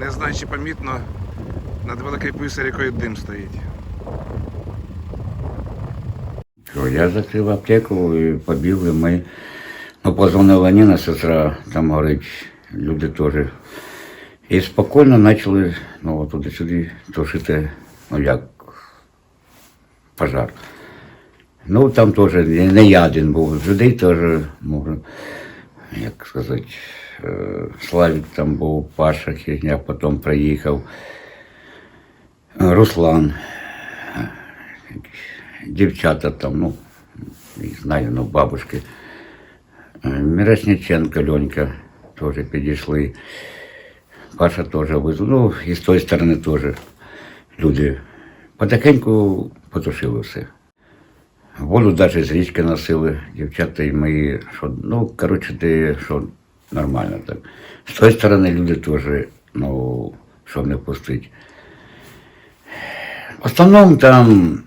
Не знаю, чи помітно, над великою писарікою дим стоїть. Що, я закрив аптеку і побігли ми. Ну, позвонила Ніна, сестра, там говорить, люди теж. І спокійно почали ну, туди-сюди тушити, ну як пожар. Ну, там теж не я один був, людей теж, можу, як сказати, е, Славік там був, Паша Хігня, потім приїхав, Руслан дівчата там, ну, не знаю, ну, бабушки. Е, Мірошниченко, Льонька теж підійшли. Паша теж визвав. Ну, і з тої сторони теж люди потихеньку потушили все. Воду навіть з річки носили, дівчата і мої, що, ну, коротше, ти, що нормально так. З тої сторони люди теж, ну, що не пустить. В основному там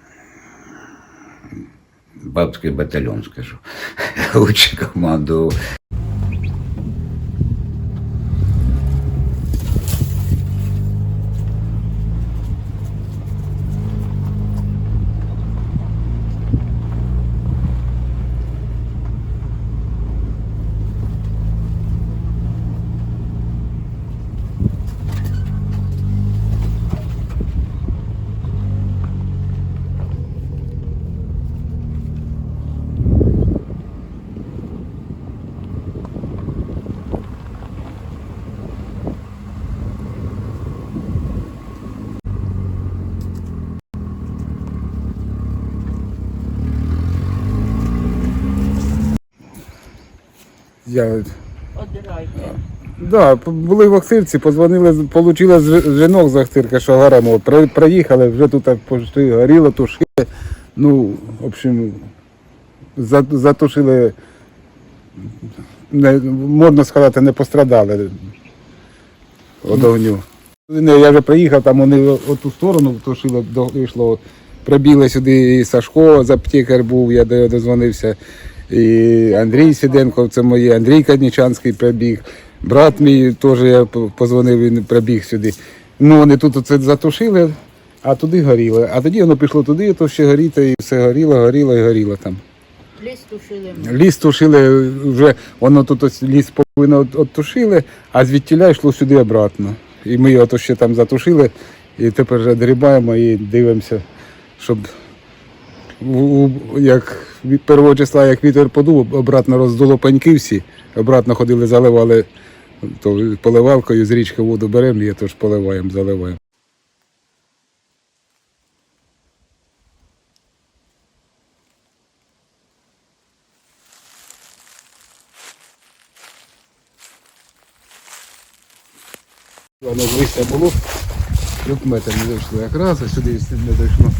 бабський батальйон, скажу. Лучше команду. Я Одирайте. Да, були в Охтирці, позвонили, отримали жінок з Охтирки, що горемо. Приїхали, вже тут пошли, горіло, тушили. Ну, в общем, затушили, не, можна сказати, не пострадали від огню. Не, Я вже приїхав, там вони оту сторону тушили, йшло. Прибігли сюди і Сашко з аптекар був, я дозвонився. І Андрій Сіденко, це моє, Андрій Каднічанський прибіг. Брат мій теж я позвонив, він прибіг сюди. Ну, вони тут це затушили, а туди горіло. А тоді воно пішло туди, то ще горіти, і все горіло, горіло і горіло там. Ліс тушили. Ліс тушили, вже воно тут ось ліс половину от- оттушили, а звідтіля йшло сюди обратно. І ми його то ще там затушили, і тепер вже дрібаємо і дивимося, щоб як першого числа, як вітер подув, обратно роздуло пеньки всі, обратно ходили, заливали то поливалкою з річки воду беремо і тож поливаємо, заливаємо. Воно листя було, трьох не дійшло якраз, а сюди не дійшло.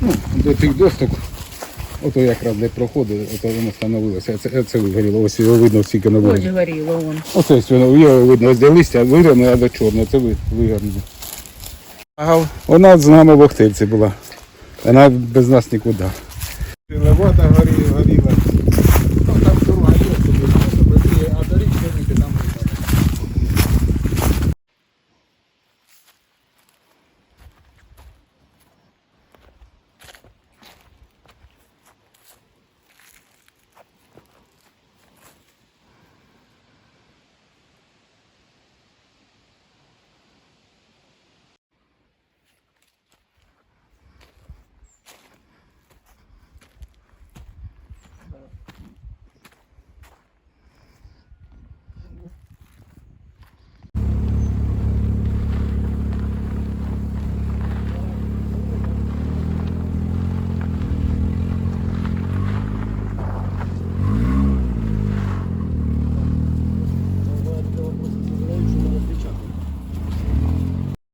Ну, до тих досток, ото якраз де проходить, ото воно становилося. Це, це вигоріло, ось його видно скільки на Ось вулиці. горіло вон. Оце ось воно, його видно, ось де листя вигорне, а до чорного, це ви- вигорне. Ага. Вона з нами в Охтирці була. Вона без нас нікуди. Вода горіла, горіла.